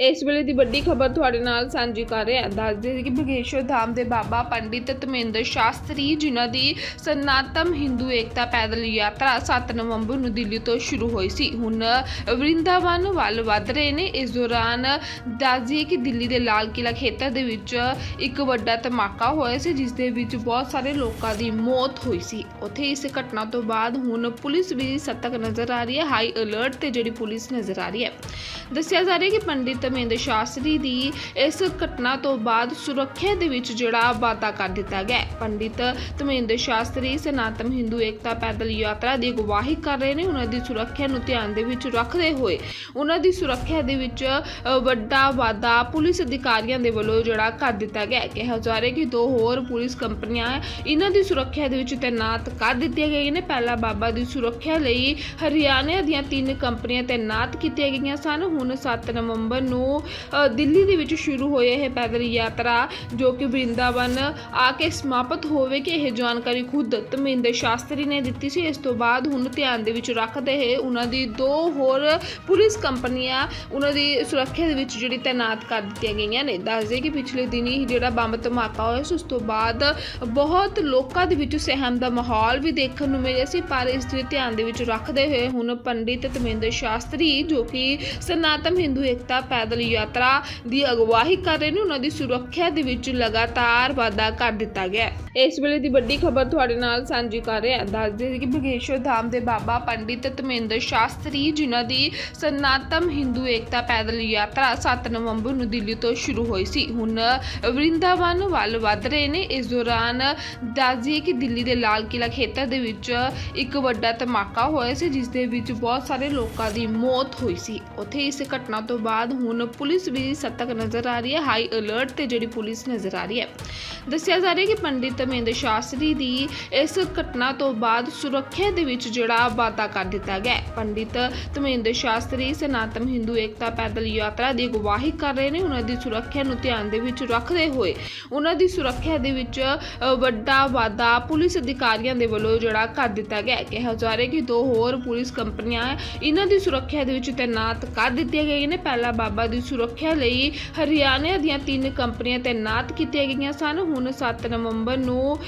ਇਸ ਵੇਲੇ ਦੀ ਵੱਡੀ ਖਬਰ ਤੁਹਾਡੇ ਨਾਲ ਸਾਂਝੀ ਕਰ ਰਹੇ ਹਾਂ ਦੱਸਦੇ ਹਾਂ ਕਿ ਬਗੇਸ਼ਵਰ ਧਾਮ ਦੇ ਬਾਬਾ ਪੰਡਿਤ ਧਰਮੇਂਦਰ ਸ਼ਾਸਤਰੀ ਜਿਨ੍ਹਾਂ ਦੀ ਸਨਾਤਮ ਹਿੰਦੂ ਏਕਤਾ ਪੈਦਲ ਯਾਤਰਾ 7 ਨਵੰਬਰ ਨੂੰ ਦਿੱਲੀ ਤੋਂ ਸ਼ੁਰੂ ਹੋਈ ਸੀ। ਹੁਣ ਵਰਿੰਦਾਵਨ ਵੱਲ ਵੱਧ ਰਹੇ ਨੇ। ਇਸ ਦੌਰਾਨ ਦੱਸਦੀਏ ਕਿ ਦਿੱਲੀ ਦੇ ਲਾਲ ਕਿਲਾ ਖੇਤਰ ਦੇ ਵਿੱਚ ਇੱਕ ਵੱਡਾ ਧਮਾਕਾ ਹੋਇਆ ਸੀ, ਜਿਸ ਦੇ ਵਿੱਚ ਬਹੁਤ ਸਾਰੇ ਲੋਕਾਂ ਦੀ ਮੌਤ ਹੋਈ ਸੀ। ਉੱਥੇ ਇਸ ਘਟਨਾ ਤੋਂ ਬਾਅਦ ਹੁਣ ਪੁਲਿਸ ਵੀ ਸਤਕ ਨਜ਼ਰ ਆ ਰਹੀ ਹੈ। ਹਾਈ ਅਲਰਟ ਤੇ ਜਿਹੜੀ ਪੁਲਿਸ ਨਜ਼ਰ ਆ ਰਹੀ ਹੈ। ਦੱਸਿਆ ਜਾ ਰਿਹਾ ਕਿ ਪੰਡਿਤ ਧਰਮੇਂਦਰ ਸ਼ਾਸਤਰੀ ਦੀ ਇਸ ਘਟਨਾ ਤੋਂ ਬਾਅਦ ਸੁਰੱਖਿਆ ਦੇ ਵਿੱਚ ਜਿਹੜਾ ਵਾਧਾ ਕਰ ਦਿੱਤਾ ਗਿਆ ਪੰਡਿਤ ਧਰਮੇਂਦਰ ਸ਼ਾਸਤਰੀ ਸਨਾਤਨ ਹਿੰਦੂ ਏਕਤਾ ਪੈਦਲ ਯਾਤਰਾ ਦੀ ਅਗਵਾਈ ਕਰ ਰਹੇ ਨੇ। ਉਹਨਾਂ ਦੀ ਸੁਰੱਖਿਆ ਨੂੰ ਧਿਆਨ ਦੇ ਵਿੱਚ ਰੱਖਦੇ ਹੋਏ ਉਹਨਾਂ ਦੀ ਸੁਰੱਖਿਆ ਦੇ ਵਿੱਚ ਵੱਡਾ ਵਾਧਾ ਪੁਲਿਸ ਅਧਿਕਾਰੀਆਂ ਦੇ ਵੱਲੋਂ ਜਿਹੜਾ ਕਰ ਦਿੱਤਾ ਗਿਆ ਕਿਹਾ ਜਾ ਰਿਹਾ ਕਿ ਦੋ ਹੋਰ ਪੁਲਿਸ ਕੰਪਨੀਆਂ ਇਹਨਾਂ ਦੀ ਸੁਰੱਖਿਆ ਦੇ ਵਿੱਚ ਤੈਨਾਤ ਕਰ ਦਿੱਤੀਆਂ ਗਈਆਂ ਨੇ। ਪਹਿਲਾ ਬਾਬਾ ਦੀ ਸੁਰੱਖਿਆ ਲਈ ਹਰਿਆਣਾ ਦੀਆਂ ਤਿੰਨ ਕੰਪਨੀਆਂ ਤੈਨਾਤ ਕੀਤੀਆਂ ਗਈਆਂ ਸਨ। ਹੁਣ 7 ਨਵੰਬਰ ਨੂੰ ਅ, ਦਿੱਲੀ ਦੇ ਵਿੱਚ ਸ਼ੁਰੂ ਹੋਈ ਇਹ ਪੈਦਲ ਯਾਤਰਾ ਜੋ ਕਿ ਬ੍ਰਿੰਦਾਵਨ ਆ ਕੇ ਸਮਾਪਤ ਹੋਵੇਗੀ ਇਹ ਜਾਣਕਾਰੀ ਖੁਦ ਧਰਮਿੰਦਰ ਸ਼ਾਸਤਰੀ ਨੇ ਦਿੱਤੀ ਸੀ। ਇਸ ਤੋਂ ਬਾਅਦ ਹੁਣ ਧਿਆਨ ਦੇ ਵਿੱਚ ਰੱਖਦੇ ਹੋਏ ਉਹਨਾਂ ਦੀ ਦੋ ਹੋਰ ਪੁਲਿਸ ਕੰਪਨੀਆਂ ਉਹਨਾਂ ਦੀ ਸੁਰੱਖਿਆ ਦੇ ਵਿੱਚ ਜਿਹੜੀ ਤਾਇਨਾਤ ਕਰ ਦਿੱਤੀਆਂ ਗਈਆਂ ਨੇ। ਦੱਸਦੇ ਕਿ ਪਿਛਲੇ ਦਿਨੀ ਹੀ ਜਿਹੜਾ ਬੰਬ ਧਮਾਕਾ ਹੋਇਆ ਸੀ ਉਸ ਤੋਂ ਬਾਅਦ ਬਹੁਤ ਲੋਕਾਂ ਦੇ ਵਿੱਚ ਸਹਿਮ ਦਾ ਮਾਹੌਲ ਵੀ ਦੇਖਣ ਨੂੰ ਮਿਲਿਆ ਸੀ ਪਰ ਇਸ ਦੇ ਧਿਆਨ ਦੇ ਵਿੱਚ ਰੱਖਦੇ ਹੋਏ ਹੁਣ ਪੰਡਿਤ ਧਰਮਿੰਦਰ ਸ਼ਾਸਤਰੀ ਜੋ ਕਿ ਸਨਾਤਨ ਹਿੰਦੂ ਏਕਤਾ ਪੈਦਲ ਯਾਤਰਾ ਦੀ ਅਗਵਾਈ ਕਰ ਰਹੇ ਨੇ, ਉਹਨਾਂ ਦੀ ਸੁਰੱਖਿਆ ਦੇ ਵਿੱਚ ਲਗਾਤਾਰ ਵਾਧਾ ਕਰ ਦਿੱਤਾ ਗਿਆ ਹੈ। ਇਸ ਵੇਲੇ ਦੀ ਵੱਡੀ ਖਬਰ ਤੁਹਾਡੇ ਨਾਲ ਸਾਂਝੀ ਕਰ ਰਹੇ ਹਾਂ। ਦੱਸਦੇ ਹਾਂ ਕਿ ਬਗੇਸ਼ਵਰ ਧਾਮ ਦੇ ਬਾਬਾ ਪੰਡਿਤ ਧਰਮੇਂਦਰ ਸ਼ਾਸਤਰੀ, ਜਿਨ੍ਹਾਂ ਦੀ ਸਨਾਤਨ ਹਿੰਦੂ ਏਕਤਾ ਪੈਦਲ ਯਾਤਰਾ 7 ਨਵੰਬਰ ਨੂੰ ਦਿੱਲੀ ਤੋਂ ਸ਼ੁਰੂ ਹੋਈ ਸੀ, ਹੁਣ ਵਰਿੰਦਾਵਨ ਵੱਲ ਵੱਧ ਰਹੇ ਨੇ। ਇਸ ਦੌਰਾਨ ਦੱਸਦੀਏ ਕਿ ਦਿੱਲੀ ਦੇ ਲਾਲ ਕਿਲਾ ਖੇਤਰ ਦੇ ਵਿੱਚ ਇੱਕ ਵੱਡਾ ਧਮਾਕਾ ਹੋਇਆ ਸੀ, ਜਿਸ ਦੇ ਵਿੱਚ ਬਹੁਤ ਸਾਰੇ ਲੋਕਾਂ ਦੀ ਮੌਤ ਹੋਈ ਸੀ। ਉੱਥੇ ਇਸ ਘਟਨਾ ਤੋਂ ਬਾਅਦ ਹੁਣ ਪੁਲਿਸ ਵੀ ਸਤਕ ਨਜ਼ਰ ਆ ਰਹੀ ਹੈ। ਹਾਈ ਅਲਰਟ ਤੇ ਜਿਹੜੀ ਪੁਲਿਸ ਨਜ਼ਰ ਆ ਰਹੀ ਹੈ। ਦੱਸਿਆ ਜਾ ਰਿਹਾ ਕਿ ਪੰਡਿਤ ਧਰਮੇਂਦਰ ਸ਼ਾਸਤਰੀ ਦੀ ਇਸ ਘਟਨਾ ਤੋਂ ਬਾਅਦ ਸੁਰੱਖਿਆ ਦੇ ਵਿੱਚ ਜਿਹੜਾ ਵਾਧਾ ਕਰ ਦਿੱਤਾ ਗਿਆ ਪੰਡਿਤ ਧਰਮੇਂਦਰ ਸ਼ਾਸਤਰੀ ਸਨਾਤਨ ਹਿੰਦੂ ਏਕਤਾ ਪੈਦਲ ਯਾਤਰਾ ਦੀ ਅਗਵਾਈ ਕਰ ਰਹੇ ਨੇ। ਉਹਨਾਂ ਦੀ ਸੁਰੱਖਿਆ ਨੂੰ ਧਿਆਨ ਦੇ ਵਿੱਚ ਰੱਖਦੇ ਹੋਏ ਉਹਨਾਂ ਦੀ ਸੁਰੱਖਿਆ ਦੇ ਵਿੱਚ ਵੱਡਾ ਵਾਧਾ ਪੁਲਿਸ ਅਧਿਕਾਰੀਆਂ ਦੇ ਵੱਲੋਂ ਜਿਹੜਾ ਕਰ ਦਿੱਤਾ ਗਿਆ ਕਿਹਾ ਜਾ ਰਿਹਾ ਕਿ ਦੋ ਹੋਰ ਪੁਲਿਸ ਕੰਪਨੀਆਂ ਇਹਨਾਂ ਦੀ ਸੁਰੱਖਿਆ ਦੇ ਵਿੱਚ ਤੈਨਾਤ ਕਰ ਦਿੱਤੀਆਂ ਗਈਆਂ ਨੇ। ਪਹਿਲਾ ਬਾਬਾ ਦੀ ਸੁਰੱਖਿਆ ਲਈ ਹਰਿਆਣਾ ਦੀਆਂ ਤਿੰਨ ਕੰਪਨੀਆਂ ਤਾਇਨਾਤ ਕੀਤੀਆਂ ਗਈਆਂ ਸਨ। ਹੁਣ 7 ਨਵੰਬਰ ਨੂੰ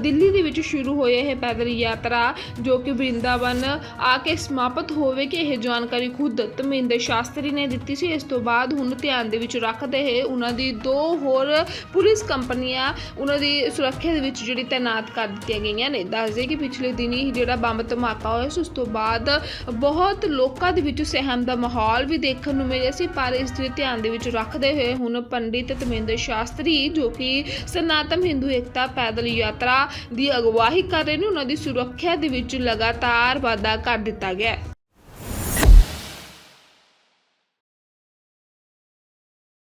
ਦਿੱਲੀ ਦੇ ਵਿੱਚ ਸ਼ੁਰੂ ਹੋਈ ਇਹ ਪੈਦਲ ਯਾਤਰਾ, ਜੋ ਕਿ ਬ੍ਰਿੰਦਾਵਨ ਆ ਕੇ ਸਮਾਪਤ ਹੋਵੇਗੀ ਇਹ ਜਾਣਕਾਰੀ ਖੁਦ ਧਰਮਿੰਦਰ ਸ਼ਾਸਤਰੀ ਨੇ ਦਿੱਤੀ ਸੀ। ਇਸ ਤੋਂ ਬਾਅਦ ਹੁਣ ਧਿਆਨ ਦੇ ਵਿੱਚ ਰੱਖਦੇ ਹੋਏ ਉਹਨਾਂ ਦੀ ਦੋ ਹੋਰ ਪੁਲਿਸ ਕੰਪਨੀਆਂ ਉਹਨਾਂ ਦੀ ਸੁਰੱਖਿਆ ਦੇ ਵਿੱਚ ਜਿਹੜੀ ਤਾਇਨਾਤ ਕਰ ਦਿੱਤੀਆਂ ਗਈਆਂ ਨੇ। ਦੱਸਦੇ ਕਿ ਪਿਛਲੇ ਦਿਨੀ ਹੀ ਜਿਹੜਾ ਬੰਬ ਧਮਾਕਾ ਹੋਇਆ ਸੀ, ਉਸ ਤੋਂ ਬਾਅਦ ਬਹੁਤ ਲੋਕਾਂ ਦੇ ਵਿੱਚ ਸਹਿਮ ਦਾ ਮਾਹੌਲ ਵੀ ਦੇਖਣ ਨੂੰ ਮਿਲਿਆ ਸੀ, ਪਰ ਇਸ ਦੇ ਧਿਆਨ ਦੇ ਵਿੱਚ ਰੱਖਦੇ ਹੋਏ ਹੁਣ ਪੰਡਿਤ ਧਰਮੇਂਦਰ ਸ਼ਾਸਤਰੀ, ਜੋ ਕਿ ਸਨਾਤਨ ਹਿੰਦੂ ਏਕਤਾ ਪੈਦਲ ਯਾਤਰਾ ਦੀ ਅਗਵਾਈ ਕਰ ਰਹੇ ਨੇ, ਉਹਨਾਂ ਦੀ ਸੁਰੱਖਿਆ ਦੇ ਵਿੱਚ ਲਗਾਤਾਰ ਵਾਧਾ ਕਰ ਦਿੱਤਾ ਗਿਆ